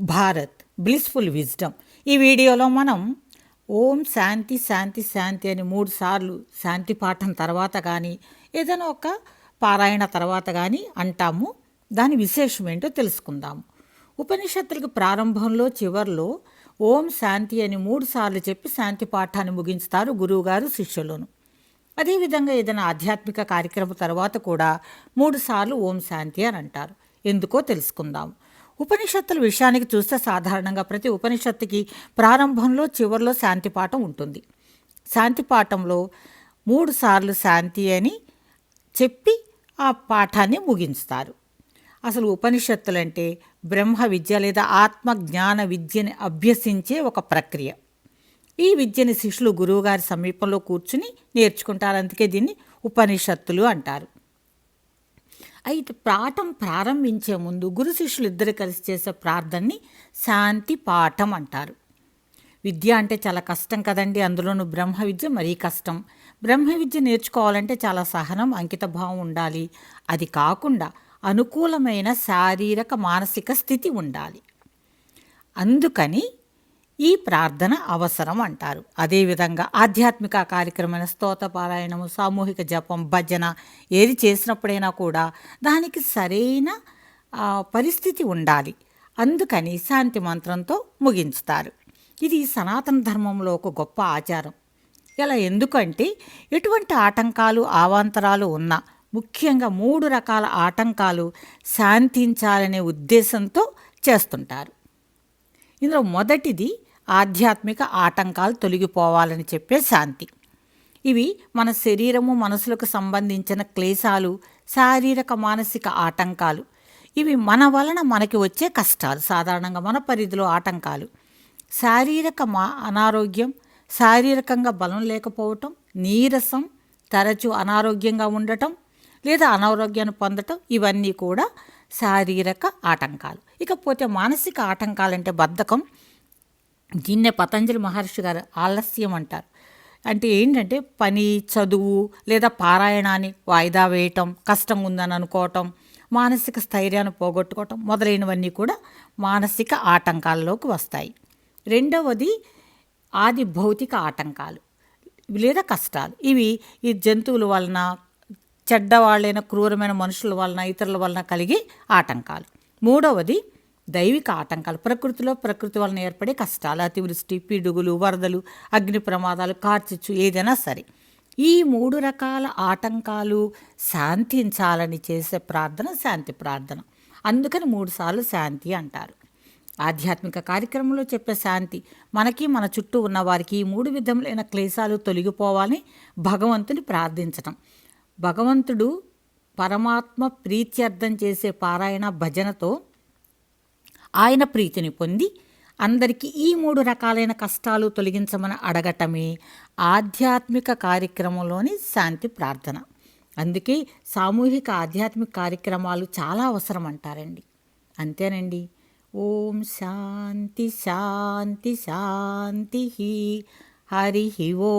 Bharat blissful wisdom ఈ వీడియోలో మనం ఓం శాంతి శాంతి శాంతి అని మూడు సార్లు శాంతి పాఠం తర్వాత కానీ ఏదైనా ఒక పారాయణ తర్వాత కానీ అంటాము. దాని విశేషం ఏంటో తెలుసుకుందాము ఉపనిషత్తులకు ప్రారంభంలో చివర్లో ఓం శాంతి అని మూడు సార్లు చెప్పి శాంతి పాఠాన్ని ముగించుతారు గురువుగారు శిష్యులను. అదేవిధంగా ఏదైనా ఆధ్యాత్మిక కార్యక్రమం తర్వాత కూడా మూడు సార్లు ఓం శాంతి అని అంటారు. ఎందుకో తెలుసుకుందాం. ఉపనిషత్తుల విషయానికి చూస్తే సాధారణంగా ప్రతి ఉపనిషత్తుకి ప్రారంభంలో చివరిలో శాంతి పాఠం ఉంటుంది. శాంతి పాఠంలో మూడు సార్లు శాంతి అని చెప్పి ఆ పాఠాన్ని ముగించుతారు. అసలు ఉపనిషత్తులంటే బ్రహ్మ విద్య లేదా ఆత్మ జ్ఞాన విద్యని అభ్యసించే ఒక ప్రక్రియ. ఈ విద్యని శిష్యులు గురువుగారి సమీపంలో కూర్చుని నేర్చుకుంటారు. అందుకే దీన్ని ఉపనిషత్తులు అంటారు. అయితే పాఠం ప్రారంభించే ముందు గురు శిష్యులు ఇద్దరు కలిసి చేసే ప్రార్థనని శాంతి పాఠం అంటారు. విద్య అంటే చాలా కష్టం కదండి. అందులోనూ బ్రహ్మ విద్య మరీ కష్టం. బ్రహ్మ విద్య నేర్చుకోవాలంటే చాలా సహనం అంకితభావం ఉండాలి. అది కాకుండా అనుకూలమైన శారీరక మానసిక స్థితి ఉండాలి. అందుకని ఈ ప్రార్థన అవసరం అంటారు. అదేవిధంగా ఆధ్యాత్మిక కార్యక్రమమైన స్తోతపారాయణము సామూహిక జపం భజన ఏది చేసినప్పుడైనా కూడా దానికి సరైన పరిస్థితి ఉండాలి. అందుకని శాంతి మంత్రంతో ముగించుతారు. ఇది సనాతన ధర్మంలో ఒక గొప్ప ఆచారం. ఇలా ఎందుకంటే ఎటువంటి ఆటంకాలు అవాంతరాలు ఉన్నా ముఖ్యంగా మూడు రకాల ఆటంకాలు శాంతించాలనే ఉద్దేశంతో చేస్తుంటారు. ఇందులో మొదటిది ఆధ్యాత్మిక ఆటంకాలు తొలగిపోవాలని చెప్పే శాంతి. ఇవి మన శరీరము మనసులకు సంబంధించిన క్లేశాలు శారీరక మానసిక ఆటంకాలు. ఇవి మన వలన మనకి వచ్చే కష్టాలు సాధారణంగా మన పరిధిలో ఆటంకాలు. శారీరక మా అనారోగ్యం శారీరకంగా బలం లేకపోవటం నీరసం తరచూ అనారోగ్యంగా ఉండటం లేదా అనారోగ్యాన్ని పొందటం ఇవన్నీ కూడా శారీరక ఆటంకాలు. ఇకపోతే మానసిక ఆటంకాలంటే బద్ధకం దీన్నే పతంజలి మహర్షి గారు ఆలస్యం అంటారు. అంటే ఏంటంటే పని చదువు లేదా పారాయణాన్ని వాయిదా వేయటం కష్టం ఉందని అనుకోవటం మానసిక స్థైర్యాన్ని పోగొట్టుకోవటం మొదలైనవన్నీ కూడా మానసిక ఆటంకాల్లోకి వస్తాయి. రెండవది ఆది భౌతిక ఆటంకాలు లేదా కష్టాలు. ఇవి ఈ జంతువుల వలన చెడ్డవాళ్ళైన క్రూరమైన మనుషుల వలన ఇతరుల వలన కలిగే ఆటంకాలు. మూడవది దైవిక ఆటంకాలు ప్రకృతిలో ప్రకృతి వలన ఏర్పడే కష్టాలు అతివృష్టి పిడుగులు వరదలు అగ్ని ప్రమాదాలు కార్చిచ్చు ఏదైనా సరే. ఈ మూడు రకాల ఆటంకాలు శాంతించాలని చేసే ప్రార్థన శాంతి ప్రార్థన. అందుకని మూడుసార్లు శాంతి అంటారు. ఆధ్యాత్మిక కార్యక్రమంలో చెప్పే శాంతి మనకి మన చుట్టూ ఉన్న వారికి ఈ మూడు విధములైన క్లేశాలు తొలగిపోవాలని భగవంతుని ప్రార్థించటం. భగవంతుడు పరమాత్మ ప్రీత్యర్థం చేసే పారాయణ భజనతో ఆయన ప్రీతిని పొంది అందరికీ ఈ మూడు రకాలైన కష్టాలు తొలగించమని అడగటమే ఆధ్యాత్మిక కార్యక్రమంలోని శాంతి ప్రార్థన. అందుకే సామూహిక ఆధ్యాత్మిక కార్యక్రమాలు చాలా అవసరం అంటారండి. అంతేనండి. ఓం శాంతి శాంతి శాంతి హరి ఓ